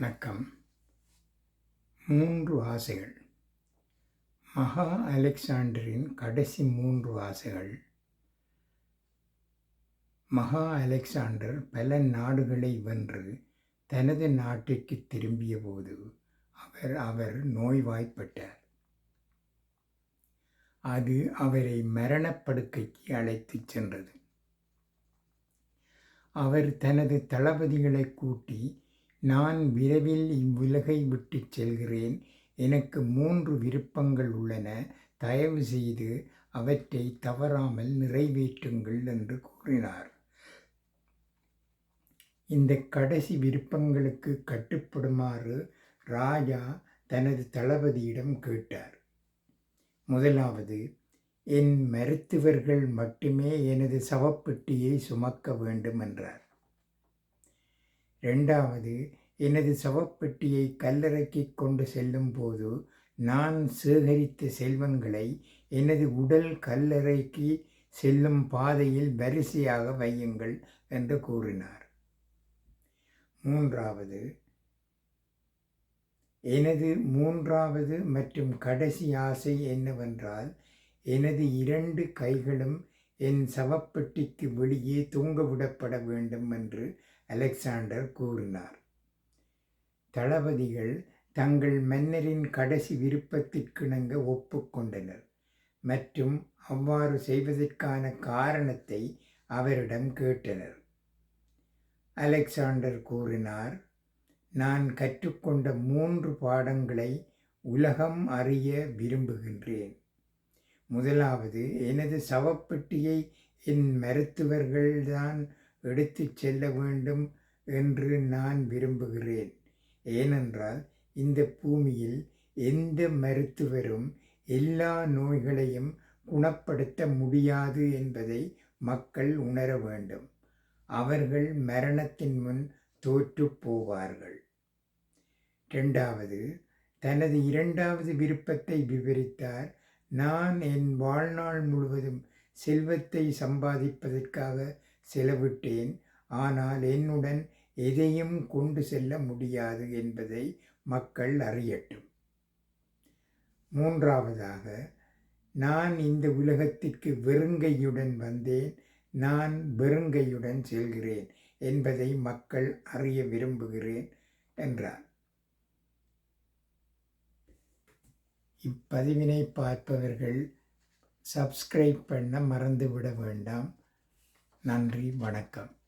வணக்கம். மூன்று ஆசைகள். மகா அலெக்சாண்டரின் கடைசி மூன்று ஆசைகள். மகா அலெக்சாண்டர் பல நாடுகளை வென்று தனது நாட்டிற்கு திரும்பிய போது அவர் அவர் நோய்வாய்ப்பட்டார். அது அவரை மரணப்படுக்கைக்கு அழைத்துச் சென்றது. அவர் தனது தளபதிகளை கூட்டி நான் விரைவில் இவ்வுலகை விட்டுச் செல்கிறேன். எனக்கு மூன்று விருப்பங்கள் உள்ளன. தயவு செய்து அவற்றை தவறாமல் நிறைவேற்றுங்கள் என்று கூறினார். இந்த கடைசி விருப்பங்களுக்கு கட்டுப்படுமாறு ராஜா தனது தளபதியிடம் கேட்டார். முதலாவது என் மருத்துவர்கள் மட்டுமே எனது சவப்பெட்டியை சுமக்க வேண்டும் என்றார். ரெண்டாவது எனது சவப்பெட்டியை கல்லறைக்கு கொண்டு செல்லும் போது நான் சேகரித்த செல்வங்களை எனது உடல் கல்லறைக்கு செல்லும் பாதையில் வரிசையாக வையுங்கள் என்று கூறினார். மூன்றாவது எனது மூன்றாவது மற்றும் கடைசி ஆசை என்னவென்றால் எனது இரண்டு கைகளும் என் சவப்பெட்டிக்கு வெளியே தூங்கவிடப்பட வேண்டும் என்று அலெக்சாண்டர் கூறினார். தளபதிகள் தங்கள் மன்னரின் கடைசி விருப்பத்திற்கிணங்க ஒப்புக்கொண்டனர் மற்றும் அவ்வாறு செய்வதற்கான காரணத்தை அவரிடம் கேட்டனர். அலெக்சாண்டர் கூறினார் நான் கற்றுக்கொண்ட மூன்று பாடங்களை உலகம் அறிய விரும்புகின்றேன். முதலாவது எனது சவப்பெட்டியை என் மருத்துவர்கள்தான் எடுத்துச் செல்ல வேண்டும் என்று நான் விரும்புகிறேன். ஏனென்றால் இந்த பூமியில் எந்த மருத்துவரும் எல்லா நோய்களையும் குணப்படுத்த முடியாது என்பதை மக்கள் உணர வேண்டும். அவர்கள் மரணத்தின் முன் தோற்று போவார்கள். ரெண்டாவது தனது இரண்டாவது விருப்பத்தை விவரித்தார். நான் என் வாழ்நாள் முழுவதும் செல்வத்தை சம்பாதிப்பதற்காக செலவிட்டேன். ஆனால் என்னுடன் எதையும் கொண்டு செல்ல முடியாது என்பதை மக்கள் அறியட்டும். மூன்றாவதாக நான் இந்த உலகத்திற்கு வெறுங்கையுடன் வந்தேன். நான் வெறுங்கையுடன் செல்கிறேன் என்பதை மக்கள் அறிய விரும்புகிறேன் என்றார். இப்பதிவினை பார்ப்பவர்கள் சப்ஸ்கிரைப் பண்ண மறந்துவிட வேண்டாம். நன்றி வணக்கம்.